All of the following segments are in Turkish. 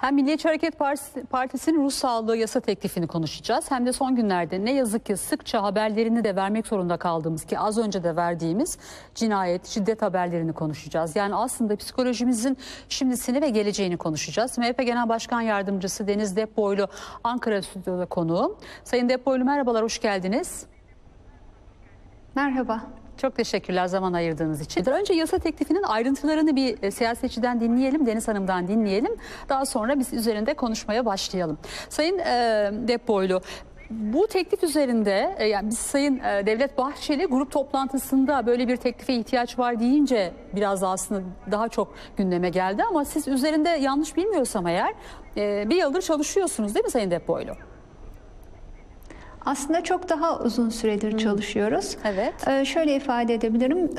Hem Milliyetçi Hareket Partisi, Partisi'nin ruh sağlığı yasa teklifini konuşacağız. Hem de son günlerde ne yazık ki sıkça haberlerini de vermek zorunda kaldığımız ki az önce de verdiğimiz cinayet, şiddet haberlerini konuşacağız. Yani aslında psikolojimizin şimdisini ve geleceğini konuşacağız. MHP Genel Başkan Yardımcısı Deniz Depoylu Ankara Stüdyo'da konuğum. Sayın Depoylu merhabalar, hoş geldiniz. Merhaba. Çok teşekkürler zaman ayırdığınız için. Önce yasa teklifinin ayrıntılarını bir e, siyasetçiden dinleyelim, Deniz Hanım'dan dinleyelim. Daha sonra biz üzerinde konuşmaya başlayalım. Sayın e, Depoylu, bu teklif üzerinde e, yani biz Sayın e, Devlet Bahçeli grup toplantısında böyle bir teklife ihtiyaç var deyince biraz da aslında daha çok gündeme geldi ama siz üzerinde yanlış bilmiyorsam eğer bir yıldır çalışıyorsunuz değil mi Sayın Depoylu? Aslında çok daha uzun süredir çalışıyoruz. Evet. Ee, şöyle ifade edebilirim.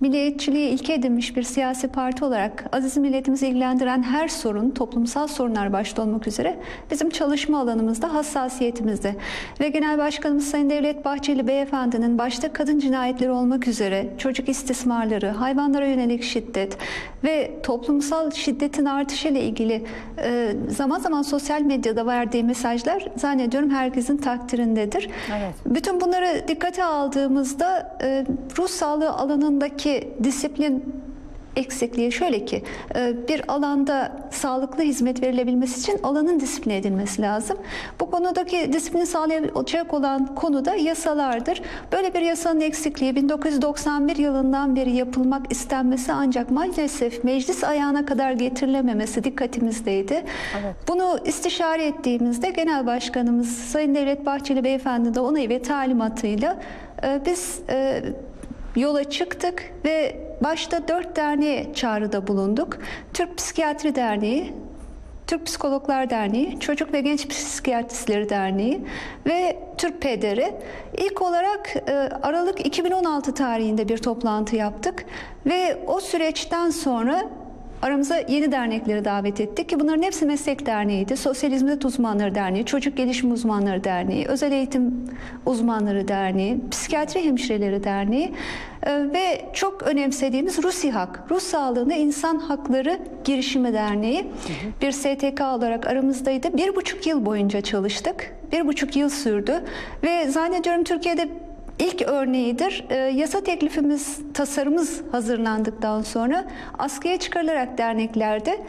Milliyetçiliği ilke edinmiş bir siyasi parti olarak aziz milletimizi ilgilendiren her sorun, toplumsal sorunlar başta olmak üzere bizim çalışma alanımızda, hassasiyetimizde. Ve Genel Başkanımız Sayın Devlet Bahçeli Beyefendi'nin başta kadın cinayetleri olmak üzere çocuk istismarları, hayvanlara yönelik şiddet ve toplumsal şiddetin artışıyla ilgili e, zaman zaman sosyal medyada verdiği mesajlar zannediyorum herkesin takdirindedir. Evet. Bütün bunları dikkate aldığımızda e, ruh sağlığı alanındaki disiplin eksikliği şöyle ki e, bir alanda sağlıklı hizmet verilebilmesi için alanın disipline edilmesi lazım. Bu konudaki disiplini sağlayacak olan konu da yasalardır. Böyle bir yasanın eksikliği 1991 yılından beri yapılmak istenmesi ancak maalesef meclis ayağına kadar getirilememesi dikkatimizdeydi. Evet. Bunu istişare ettiğimizde Genel Başkanımız Sayın Devlet Bahçeli Beyefendi de onayı ve talimatıyla e, biz e, yola çıktık ve başta dört derneğe çağrıda bulunduk. Türk Psikiyatri Derneği, Türk Psikologlar Derneği, Çocuk ve Genç Psikiyatristleri Derneği ve Türk PDR. İlk olarak e, Aralık 2016 tarihinde bir toplantı yaptık ve o süreçten sonra Aramıza yeni dernekleri davet ettik ki bunların hepsi meslek derneğiydi. Sosyal Hizmet Uzmanları Derneği, Çocuk Gelişim Uzmanları Derneği, Özel Eğitim Uzmanları Derneği, Psikiyatri Hemşireleri Derneği e, ve çok önemsediğimiz RUSİHAK, Ruh Sağlığına İnsan Hakları Girişimi Derneği bir STK olarak aramızdaydı. Bir buçuk yıl boyunca çalıştık. Bir buçuk yıl sürdü ve zannediyorum Türkiye'de İlk örneğidir. E, yasa teklifimiz, tasarımız hazırlandıktan sonra askıya çıkarılarak derneklerde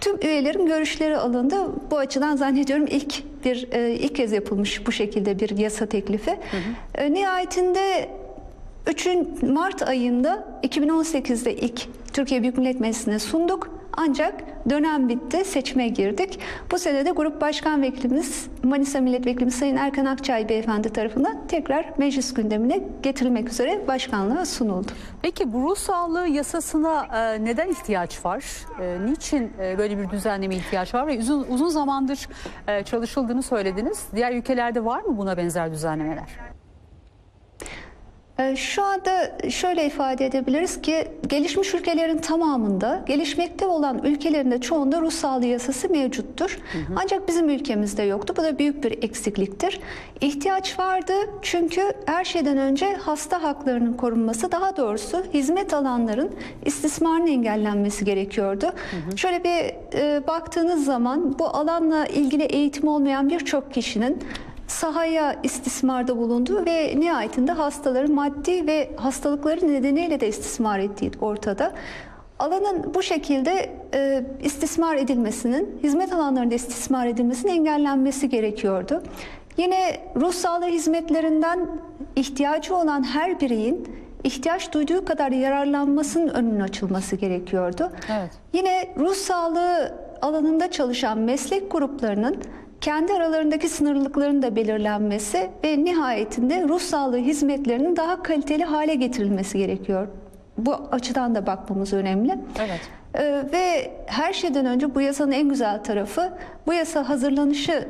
tüm üyelerin görüşleri alındı. Bu açıdan zannediyorum ilk bir e, ilk kez yapılmış bu şekilde bir yasa teklifi. Hı hı. E, nihayetinde 3 Mart ayında 2018'de ilk Türkiye Büyük Millet Meclisi'ne sunduk. Ancak dönem bitti, seçime girdik. Bu sene de Grup Başkan Vekilimiz, Manisa Milletvekilimiz Sayın Erkan Akçay Beyefendi tarafından tekrar meclis gündemine getirilmek üzere başkanlığa sunuldu. Peki bu ruh sağlığı yasasına e, neden ihtiyaç var? E, niçin e, böyle bir düzenleme ihtiyaç var? Ve uzun, uzun zamandır çalışıldığını söylediniz. Diğer ülkelerde var mı buna benzer düzenlemeler? Ee, şu anda şöyle ifade edebiliriz ki gelişmiş ülkelerin tamamında, gelişmekte olan ülkelerinde çoğunda ruh sağlığı yasası mevcuttur. Hı hı. Ancak bizim ülkemizde yoktu. Bu da büyük bir eksikliktir. İhtiyaç vardı çünkü her şeyden önce hasta haklarının korunması, daha doğrusu hizmet alanların istismarının engellenmesi gerekiyordu. Hı hı. Şöyle bir e, baktığınız zaman bu alanla ilgili eğitim olmayan birçok kişinin sahaya istismarda bulundu ve nihayetinde hastaları maddi ve hastalıkları nedeniyle de istismar ettiği ortada. Alanın bu şekilde e, istismar edilmesinin, hizmet alanlarında istismar edilmesinin engellenmesi gerekiyordu. Yine ruh sağlığı hizmetlerinden ihtiyacı olan her bireyin ihtiyaç duyduğu kadar yararlanmasının önünün açılması gerekiyordu. Evet. Yine ruh sağlığı alanında çalışan meslek gruplarının kendi aralarındaki sınırlılıkların da belirlenmesi ve nihayetinde ruh sağlığı hizmetlerinin daha kaliteli hale getirilmesi gerekiyor. Bu açıdan da bakmamız önemli. Evet. Ee, ve her şeyden önce bu yasanın en güzel tarafı bu yasa hazırlanışı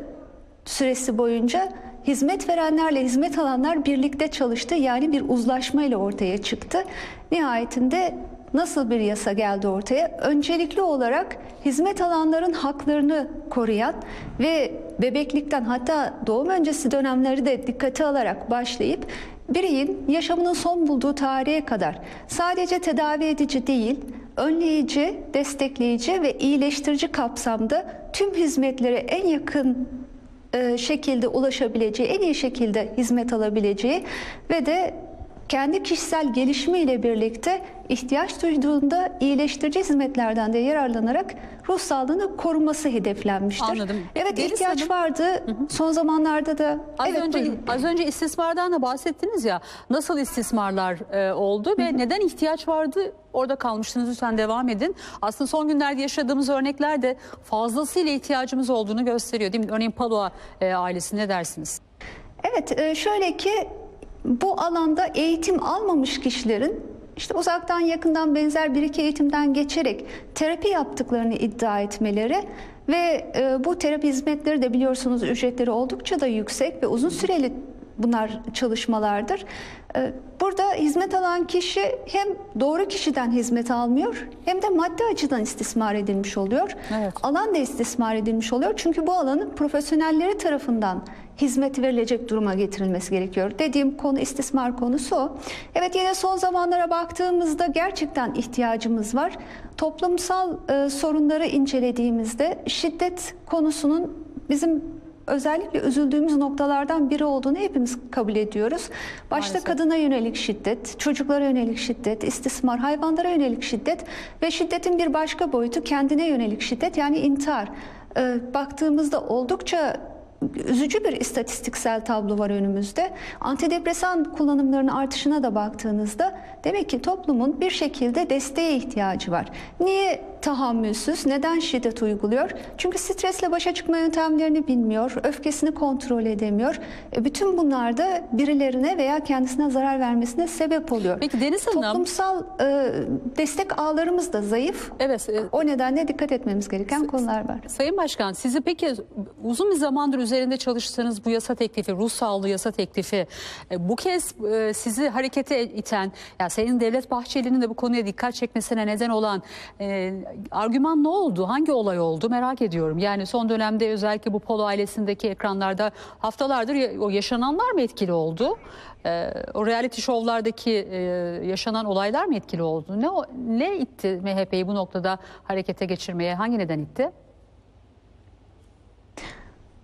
süresi boyunca hizmet verenlerle hizmet alanlar birlikte çalıştı. Yani bir uzlaşma ile ortaya çıktı. Nihayetinde nasıl bir yasa geldi ortaya? Öncelikli olarak hizmet alanların haklarını koruyan ve bebeklikten hatta doğum öncesi dönemleri de dikkate alarak başlayıp bireyin yaşamının son bulduğu tarihe kadar sadece tedavi edici değil, önleyici, destekleyici ve iyileştirici kapsamda tüm hizmetlere en yakın e, şekilde ulaşabileceği, en iyi şekilde hizmet alabileceği ve de kendi kişisel gelişimiyle birlikte ihtiyaç duyduğunda iyileştirici hizmetlerden de yararlanarak ruh sağlığını koruması hedeflenmiştir. Anladım. Evet Deniz ihtiyaç Hanım- vardı. Son zamanlarda da Az evet önce buyurun. az önce istismardan da bahsettiniz ya. Nasıl istismarlar e, oldu ve neden ihtiyaç vardı? Orada kalmıştınız lütfen devam edin. Aslında son günlerde yaşadığımız örnekler de fazlasıyla ihtiyacımız olduğunu gösteriyor değil mi? Örneğin Padua e, ailesi ne dersiniz? Evet, e, şöyle ki bu alanda eğitim almamış kişilerin işte uzaktan yakından benzer bir iki eğitimden geçerek terapi yaptıklarını iddia etmeleri ve e, bu terapi hizmetleri de biliyorsunuz ücretleri oldukça da yüksek ve uzun süreli bunlar çalışmalardır. E, Burada hizmet alan kişi hem doğru kişiden hizmet almıyor hem de maddi açıdan istismar edilmiş oluyor. Evet. Alan da istismar edilmiş oluyor. Çünkü bu alanın profesyonelleri tarafından hizmet verilecek duruma getirilmesi gerekiyor. Dediğim konu istismar konusu o. Evet yine son zamanlara baktığımızda gerçekten ihtiyacımız var. Toplumsal e, sorunları incelediğimizde şiddet konusunun bizim özellikle üzüldüğümüz noktalardan biri olduğunu hepimiz kabul ediyoruz. Başta Maalesef. kadına yönelik şiddet, çocuklara yönelik şiddet, istismar, hayvanlara yönelik şiddet ve şiddetin bir başka boyutu kendine yönelik şiddet yani intihar. Ee, baktığımızda oldukça üzücü bir istatistiksel tablo var önümüzde. Antidepresan kullanımlarının artışına da baktığınızda demek ki toplumun bir şekilde desteğe ihtiyacı var. Niye tahammülsüz, neden şiddet uyguluyor? Çünkü stresle başa çıkma yöntemlerini bilmiyor, öfkesini kontrol edemiyor. E, bütün bunlar da birilerine veya kendisine zarar vermesine sebep oluyor. Peki Deniz Hanım- Toplumsal e, destek ağlarımız da zayıf. Evet. e, O nedenle dikkat etmemiz gereken konular var. Sayın Başkan sizi peki uzun bir zamandır üzerinde çalıştığınız bu yasa teklifi, ruh sağlığı yasa teklifi e, bu kez e, sizi harekete iten, ya senin Devlet Bahçeli'nin de bu konuya dikkat çekmesine neden olan e, argüman ne oldu? Hangi olay oldu merak ediyorum. Yani son dönemde özellikle bu Polo ailesindeki ekranlarda haftalardır o yaşananlar mı etkili oldu? E, o reality şovlardaki e, yaşanan olaylar mı etkili oldu? Ne ne itti MHP'yi bu noktada harekete geçirmeye? Hangi neden itti?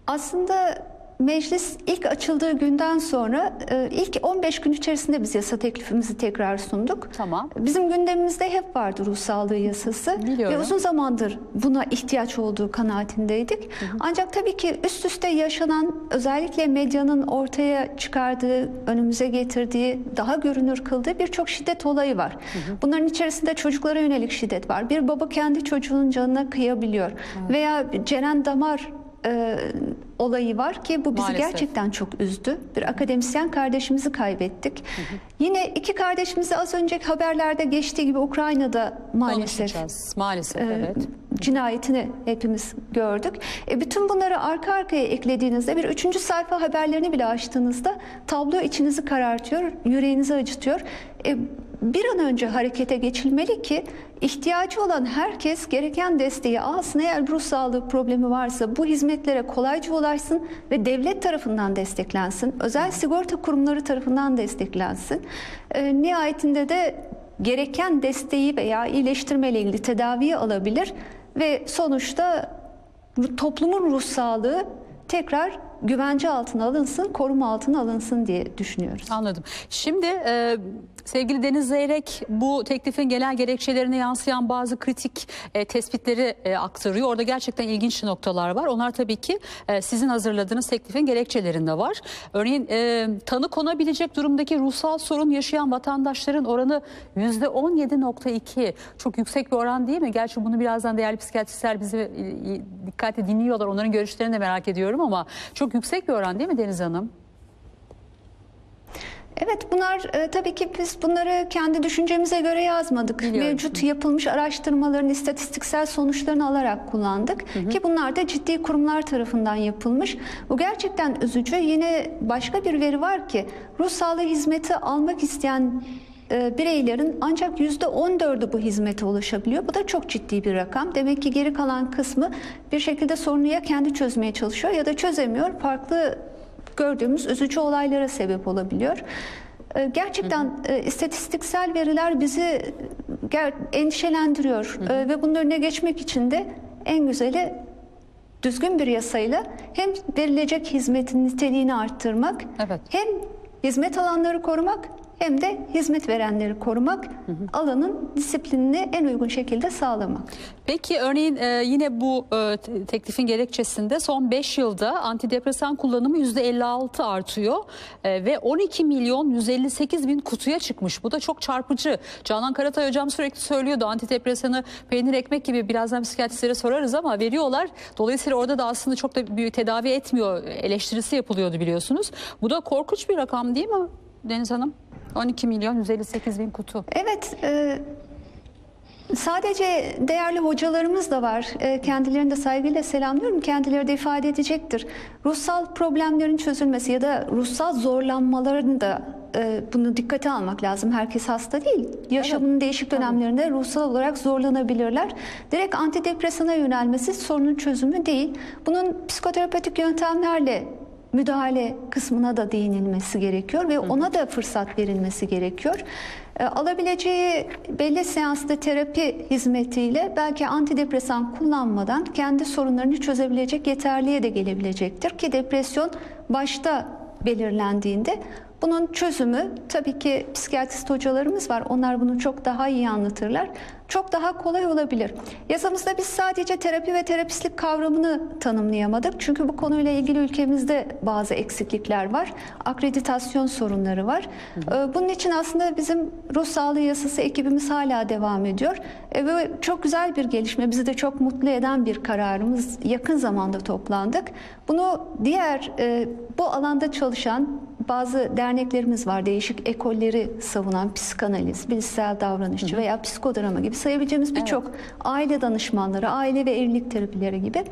Aslında meclis ilk açıldığı günden sonra e, ilk 15 gün içerisinde biz yasa teklifimizi tekrar sunduk. Tamam. Bizim gündemimizde hep vardı ruh sağlığı yasası Biliyorum. ve uzun zamandır buna ihtiyaç olduğu kanaatindeydik. Ancak tabii ki üst üste yaşanan özellikle medyanın ortaya çıkardığı, önümüze getirdiği, daha görünür kıldığı birçok şiddet olayı var. Bunların içerisinde çocuklara yönelik şiddet var. Bir baba kendi çocuğunun canına kıyabiliyor veya ceren damar e, olayı var ki bu bizi Maalesef. gerçekten çok üzdü. Bir akademisyen kardeşimizi kaybettik. Yine iki kardeşimizi az önceki haberlerde geçtiği gibi Ukrayna'da maalesef. Maalesef e, evet. cinayetini hepimiz gördük. E, bütün bunları arka arkaya eklediğinizde bir üçüncü sayfa haberlerini bile açtığınızda tablo içinizi karartıyor, yüreğinizi acıtıyor. E, bir an önce harekete geçilmeli ki ihtiyacı olan herkes gereken desteği alsın. Eğer ruh sağlığı problemi varsa bu hizmetlere kolayca ulaşsın ve devlet tarafından desteklensin. Özel sigorta kurumları tarafından desteklensin. E, nihayetinde de gereken desteği veya iyileştirmeyle ilgili tedaviyi alabilir ve sonuçta toplumun ruh sağlığı tekrar güvence altına alınsın, koruma altına alınsın diye düşünüyoruz. Anladım. Şimdi e, sevgili Deniz Zeyrek bu teklifin genel gerekçelerine yansıyan bazı kritik e, tespitleri e, aktarıyor. Orada gerçekten ilginç noktalar var. Onlar tabii ki e, sizin hazırladığınız teklifin gerekçelerinde var. Örneğin e, tanı konabilecek durumdaki ruhsal sorun yaşayan vatandaşların oranı %17.2. Çok yüksek bir oran değil mi? Gerçi bunu birazdan değerli psikiyatristler bizi e, e, dikkatle dinliyorlar. Onların görüşlerini de merak ediyorum ama çok yüksek bir oran değil mi Deniz Hanım? Evet bunlar e, tabii ki biz bunları kendi düşüncemize göre yazmadık. Biliyorum. Mevcut yapılmış araştırmaların istatistiksel sonuçlarını alarak kullandık. Ki bunlar da ciddi kurumlar tarafından yapılmış. Bu gerçekten üzücü. Yine başka bir veri var ki ruh sağlığı hizmeti almak isteyen e, bireylerin ancak %14'ü bu hizmete ulaşabiliyor. Bu da çok ciddi bir rakam. Demek ki geri kalan kısmı bir şekilde sorunu ya kendi çözmeye çalışıyor ya da çözemiyor. Farklı gördüğümüz üzücü olaylara sebep olabiliyor. Ee, Gerçekten e, istatistiksel veriler bizi endişelendiriyor E, ve bunun önüne geçmek için de en güzeli düzgün bir yasayla hem verilecek hizmetin niteliğini arttırmak Evet. hem hizmet alanları korumak hem de hizmet verenleri korumak, alanın disiplinini en uygun şekilde sağlamak. Peki örneğin e, yine bu e, te- teklifin gerekçesinde son 5 yılda antidepresan kullanımı %56 artıyor E, ve 12 milyon 158 bin kutuya çıkmış. Bu da çok çarpıcı. Canan Karatay hocam sürekli söylüyordu antidepresanı peynir ekmek gibi birazdan psikiyatristlere sorarız ama veriyorlar. Dolayısıyla orada da aslında çok da büyük tedavi etmiyor eleştirisi yapılıyordu biliyorsunuz. Bu da korkunç bir rakam değil mi Deniz Hanım? 12 milyon 158 bin kutu. Evet, e, sadece değerli hocalarımız da var. E, kendilerini de saygıyla selamlıyorum. Kendileri de ifade edecektir. Ruhsal problemlerin çözülmesi ya da ruhsal zorlanmaların da e, bunu dikkate almak lazım. Herkes hasta değil. Yaşamının değişik dönemlerinde ruhsal olarak zorlanabilirler. Direkt antidepresana yönelmesi sorunun çözümü değil. Bunun psikoterapetik yöntemlerle müdahale kısmına da değinilmesi gerekiyor ve ona da fırsat verilmesi gerekiyor. E, alabileceği belli seansta terapi hizmetiyle belki antidepresan kullanmadan kendi sorunlarını çözebilecek yeterliğe de gelebilecektir ki depresyon başta belirlendiğinde bunun çözümü tabii ki psikiyatrist hocalarımız var. Onlar bunu çok daha iyi anlatırlar. Çok daha kolay olabilir. Yazımızda biz sadece terapi ve terapistlik kavramını tanımlayamadık. Çünkü bu konuyla ilgili ülkemizde bazı eksiklikler var. Akreditasyon sorunları var. Ee, Bunun için aslında bizim ruh sağlığı yasası ekibimiz hala devam ediyor. E, Ve çok güzel bir gelişme. Bizi de çok mutlu eden bir kararımız. Yakın zamanda toplandık. Bunu diğer e, bu alanda çalışan bazı derneklerimiz var. Değişik ekolleri savunan psikanaliz, bilişsel davranışçı veya psikodrama gibi sayabileceğimiz birçok aile danışmanları, aile ve evlilik terapileri gibi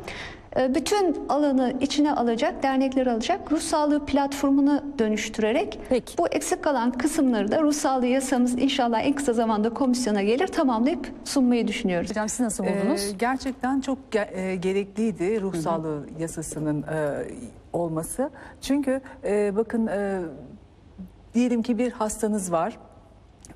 e, bütün alanı içine alacak, dernekleri alacak ruh sağlığı platformunu dönüştürerek Peki. bu eksik kalan kısımları da ruh sağlığı yasamız inşallah en kısa zamanda komisyona gelir tamamlayıp sunmayı düşünüyoruz. Hocam siz nasıl buldunuz? Ee, gerçekten çok ge- e, gerekliydi ruh sağlığı yasasının e, olması. Çünkü e, bakın e, diyelim ki bir hastanız var.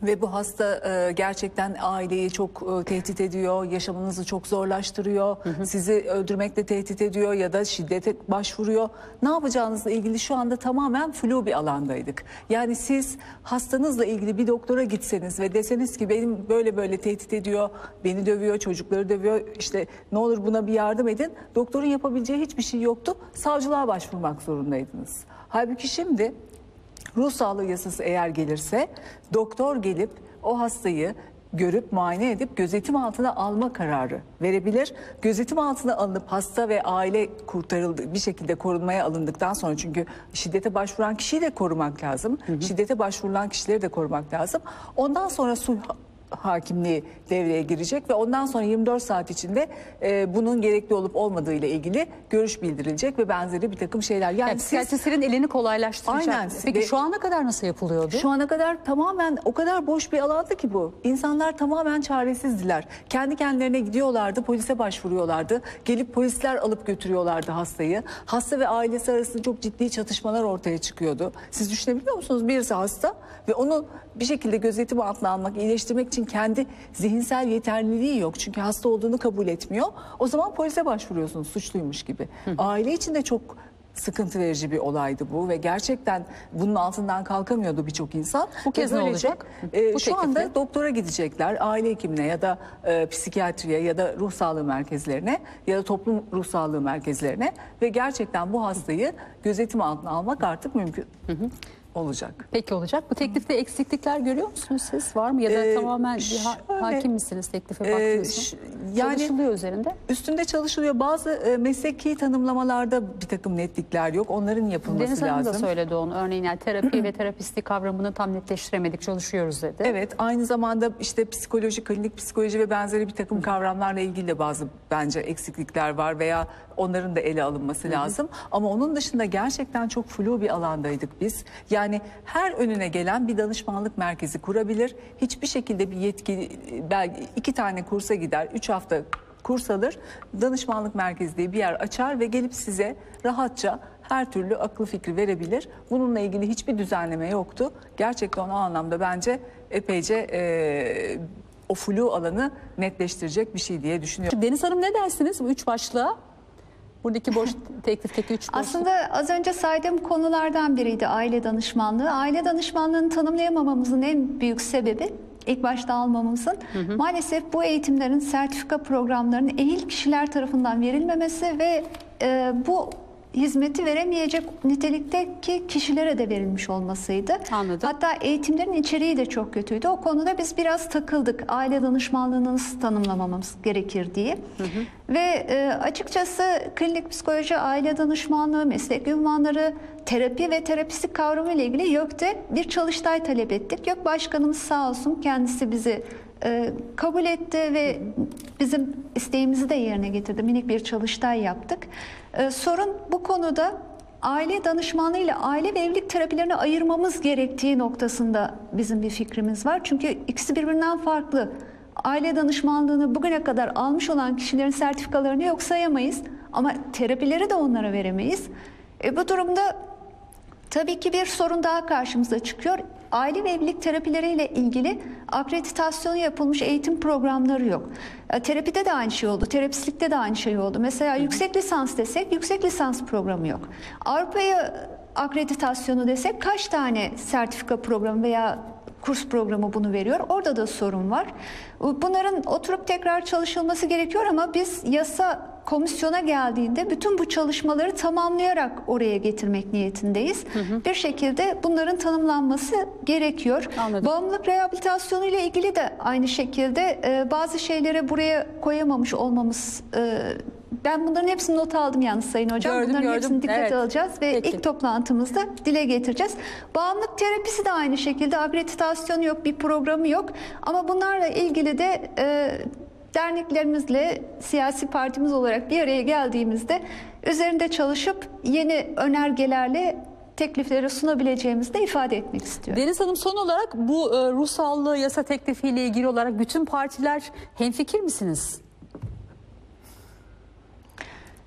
Ve bu hasta e, gerçekten aileyi çok e, tehdit ediyor, yaşamınızı çok zorlaştırıyor, sizi öldürmekle tehdit ediyor ya da şiddete başvuruyor. Ne yapacağınızla ilgili şu anda tamamen flu bir alandaydık. Yani siz hastanızla ilgili bir doktora gitseniz ve deseniz ki benim böyle böyle tehdit ediyor, beni dövüyor, çocukları dövüyor, işte ne olur buna bir yardım edin. Doktorun yapabileceği hiçbir şey yoktu. Savcılığa başvurmak zorundaydınız. Halbuki şimdi Ruh sağlığı yasası eğer gelirse doktor gelip o hastayı görüp muayene edip gözetim altına alma kararı verebilir. Gözetim altına alınıp hasta ve aile kurtarıldı bir şekilde korunmaya alındıktan sonra çünkü şiddete başvuran kişiyi de korumak lazım. Şiddete başvurulan kişileri de korumak lazım. Ondan sonra sulh hakimliği devreye girecek ve ondan sonra 24 saat içinde e, bunun gerekli olup olmadığı ile ilgili görüş bildirilecek ve benzeri bir takım şeyler. Yani, Yani psikiyatristlerin elini kolaylaştıracak. Aynen. Peki Ve- şu ana kadar nasıl yapılıyordu? Şu ana kadar tamamen o kadar boş bir alandı ki bu. İnsanlar tamamen çaresizdiler. Kendi kendilerine gidiyorlardı, polise başvuruyorlardı. Gelip polisler alıp götürüyorlardı hastayı. Hasta ve ailesi arasında çok ciddi çatışmalar ortaya çıkıyordu. Siz düşünebiliyor musunuz? Birisi hasta ve onu bir şekilde gözetim altına almak, iyileştirmek için kendi zihinsel yeterliliği yok. Çünkü hasta olduğunu kabul etmiyor. O zaman polise başvuruyorsunuz suçluymuş gibi. Aile için de çok sıkıntı verici bir olaydı bu ve gerçekten bunun altından kalkamıyordu birçok insan. Bu kez ne olacak? e, Bu şu teklifle? anda doktora gidecekler, aile hekimine ya da e, psikiyatriye ya da ruh sağlığı merkezlerine ya da toplum ruh sağlığı merkezlerine ve gerçekten bu hastayı gözetim altına almak artık mümkün olacak. Peki olacak. Bu teklifte eksiklikler görüyor musunuz siz? Var mı? Ya da Ee, tamamen bir ha- şöyle, hakim misiniz teklife e, baktınız ş- mı? yani- Çalışılıyor üzerinde. Üstünde çalışılıyor. Bazı e, mesleki tanımlamalarda bir takım netlikler yok. Onların yapılması Deniz Hanım da lazım. söyledi onu. Örneğin yani terapi ve terapistlik kavramını tam netleştiremedik, çalışıyoruz dedi. Evet aynı zamanda işte psikoloji, klinik psikoloji ve benzeri bir takım kavramlarla ilgili de bazı bence eksiklikler var veya onların da ele alınması lazım. Ama onun dışında gerçekten çok flu bir alandaydık biz. Yani her önüne gelen bir danışmanlık merkezi kurabilir. Hiçbir şekilde bir yetki belki iki tane kursa gider, üç hafta kurs alır. Danışmanlık merkezi diye bir yer açar ve gelip size rahatça her türlü aklı fikri verebilir. Bununla ilgili hiçbir düzenleme yoktu. Gerçekten o anlamda bence epeyce e, o flu alanı netleştirecek bir şey diye düşünüyorum. Deniz Hanım ne dersiniz bu üç başlığa? Buradaki boş teklifteki üç başlık. Aslında az önce saydığım konulardan biriydi aile danışmanlığı. Aile danışmanlığını tanımlayamamamızın en büyük sebebi ilk başta almamızın maalesef bu eğitimlerin sertifika programlarının ehil kişiler tarafından verilmemesi ve e, bu hizmeti veremeyecek nitelikteki kişilere de verilmiş olmasıydı. Anladım. Hatta eğitimlerin içeriği de çok kötüydü. O konuda biz biraz takıldık. Aile danışmanlığını nasıl tanımlamamız gerekir diye. Ve e, açıkçası klinik psikoloji, aile danışmanlığı, meslek ünvanları, terapi ve terapistik kavramı ile ilgili YÖK'te bir çalıştay talep ettik. YÖK Başkanımız sağ olsun kendisi bizi e, kabul etti ve bizim isteğimizi de yerine getirdi. Minik bir çalıştay yaptık. E, sorun bu konuda aile danışmanlığı ile aile ve evlilik terapilerini ayırmamız gerektiği noktasında bizim bir fikrimiz var. Çünkü ikisi birbirinden farklı. Aile danışmanlığını bugüne kadar almış olan kişilerin sertifikalarını yok sayamayız ama terapileri de onlara veremeyiz. E, bu durumda Tabii ki bir sorun daha karşımıza çıkıyor. Aile ve evlilik terapileriyle ilgili akreditasyonu yapılmış eğitim programları yok. E, Terapide de aynı şey oldu, terapistlikte de aynı şey oldu. Mesela yüksek lisans desek yüksek lisans programı yok. Avrupa'ya akreditasyonu desek kaç tane sertifika programı veya kurs programı bunu veriyor. Orada da sorun var. Bunların oturup tekrar çalışılması gerekiyor ama biz yasa komisyona geldiğinde bütün bu çalışmaları tamamlayarak oraya getirmek niyetindeyiz. Bir şekilde bunların tanımlanması gerekiyor. Anladım. Bağımlılık rehabilitasyonu ile ilgili de aynı şekilde e, bazı şeyleri buraya koyamamış olmamız e, ben bunların hepsini not aldım yalnız Sayın Hocam. Gördüm, bunların gördüm. hepsini dikkate Evet. alacağız ve Peki. ilk toplantımızda dile getireceğiz. Bağımlılık terapisi de aynı şekilde akreditasyonu yok, bir programı yok. Ama bunlarla ilgili de e, derneklerimizle siyasi partimiz olarak bir araya geldiğimizde üzerinde çalışıp yeni önergelerle teklifleri sunabileceğimizi de ifade etmek istiyorum. Deniz Hanım son olarak bu e, ruh sağlığı yasa teklifiyle ilgili olarak bütün partiler hemfikir misiniz?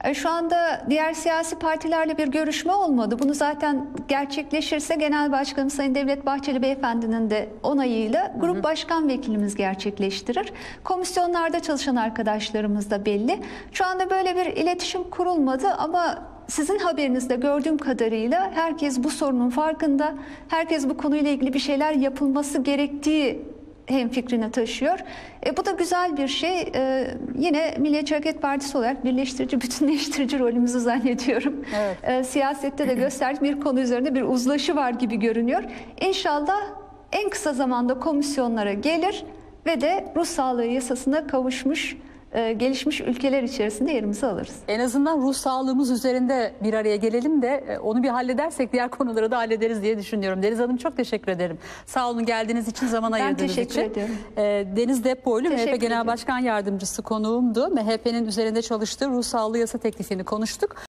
E, Şu anda diğer siyasi partilerle bir görüşme olmadı. Bunu zaten gerçekleşirse Genel Başkanım Sayın Devlet Bahçeli Beyefendi'nin de onayıyla Grup Başkan Vekilimiz gerçekleştirir. Komisyonlarda çalışan arkadaşlarımız da belli. Şu anda böyle bir iletişim kurulmadı ama sizin haberinizde gördüğüm kadarıyla herkes bu sorunun farkında. Herkes bu konuyla ilgili bir şeyler yapılması gerektiği hem fikrini taşıyor. E, bu da güzel bir şey. E, yine Milliyetçi Hareket Partisi olarak birleştirici, bütünleştirici rolümüzü zannediyorum. Evet. E, siyasette de gösterdiği bir konu üzerinde bir uzlaşı var gibi görünüyor. İnşallah en kısa zamanda komisyonlara gelir ve de ruh sağlığı yasasına kavuşmuş, e, gelişmiş ülkeler içerisinde yerimizi alırız. En azından ruh sağlığımız üzerinde bir araya gelelim de e, onu bir halledersek diğer konuları da hallederiz diye düşünüyorum. Deniz Hanım çok teşekkür ederim. Sağ olun geldiğiniz için, zaman Ben ayırdığınız teşekkür için. ediyorum. E, Deniz Depoylu Teşekkür MHP Genel ediyorum. Başkan Yardımcısı konuğumdu. MHP'nin üzerinde çalıştığı ruh sağlığı yasa teklifini konuştuk.